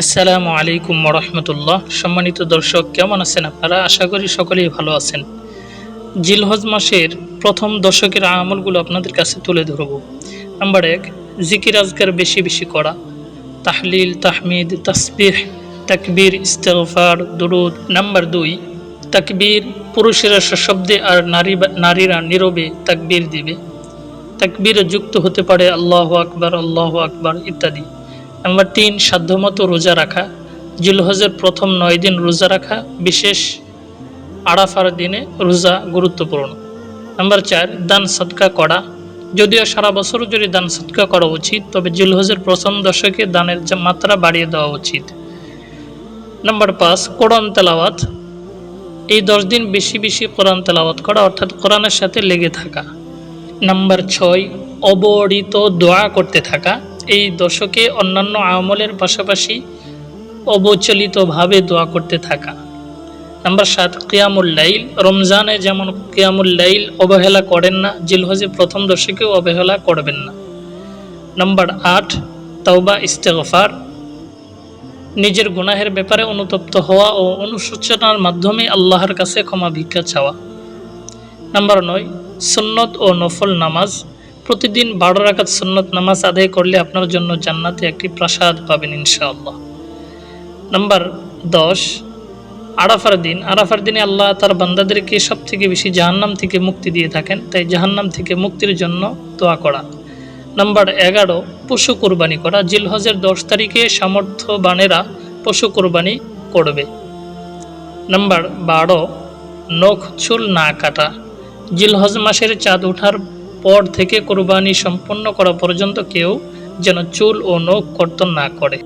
আসসালামু আলাইকুম রহমতুল্লাহ। সম্মানিত দর্শক, কেমন আছেন আপনারা? আশা করি সকলেই ভালো আছেন। জিলহজ মাসের প্রথম দশকের আমলগুলো আপনাদের কাছে তুলে ধরব। নাম্বার এক, জিকির আজগার বেশি বেশি করা। তাহলিল, তাহমিদ, তাসবিহ, তাকবীর, ইস্তেগফার, দুরুদ। নাম্বার দুই, তাকবীর পুরুষেরা সশব্দে আর নারী নারীরা নীরবে তাকবীর দিবে। তাকবীরে যুক্ত হতে পারে আল্লাহ আকবার আল্লাহ আকবার ইত্যাদি। নাম্বার তিন সাধ্যমতো রোজা রাখা। জিলহজের প্রথম নয় দিন রোজা রাখা, বিশেষ আরাফার দিনে রোজা গুরুত্বপূর্ণ। নাম্বার চার, দান সৎকা করা। যদিও সারা বছর যদি দান সৎকা করা উচিত, তবে জিলহজের প্রথম দশকে দানের মাত্রা বাড়িয়ে দেওয়া উচিত। নাম্বার পাঁচ, কোরআন তেলাওয়াত। এই দশ দিন বেশি বেশি কোরআন তেলাওয়াত করা, অর্থাৎ কোরআনের সাথে লেগে থাকা। নাম্বার ছয় অবরিত দোয়া করতে থাকা। এই দশকে অন্যান্য আমলের পাশাপাশি অবচলিতভাবে দোয়া করতে থাকা। নাম্বার সাত, কিয়ামুল লাইল। রমজানে যেমন কিয়ামুল লাইল অবহেলা করেন না, জিলহজে প্রথম দশকেও অবহেলা করবেন না। নাম্বার আট, তাওবা, ইস্তেগফার। নিজের গুনাহের ব্যাপারে অনুতপ্ত হওয়া ও অনুশোচনার মাধ্যমে আল্লাহর কাছে ক্ষমা ভিক্ষা চাওয়া। নাম্বার নয়, সুন্নত ও নফল নামাজ। প্রতিদিন বারো রাকাত সুন্নত নামাজ আদায় করলে আপনার জন্য জান্নাতে একটি প্রাসাদ পাবেন ইনশাআল্লাহ। নাম্বার দশ, আরাফার দিন। আরাফার দিনে আল্লাহ তার বান্দাদেরকে সব থেকে বেশি জাহান্নাম থেকে মুক্তি দিয়ে থাকেন, তাই জাহান্নাম থেকে মুক্তির জন্য দোয়া করা। নাম্বার এগারো, পশু কোরবানি করা। জিলহজের দশ তারিখে সামর্থ্যবানেরা পশু কোরবানি করবে। নাম্বার বারো, নখ চুল না কাটা। জিলহজ মাসের চাঁদ ওঠার পর থেকে কোরবানি সম্পন্ন করা পর্যন্ত কেউ যেন চুল ও নখ কর্তন না করে।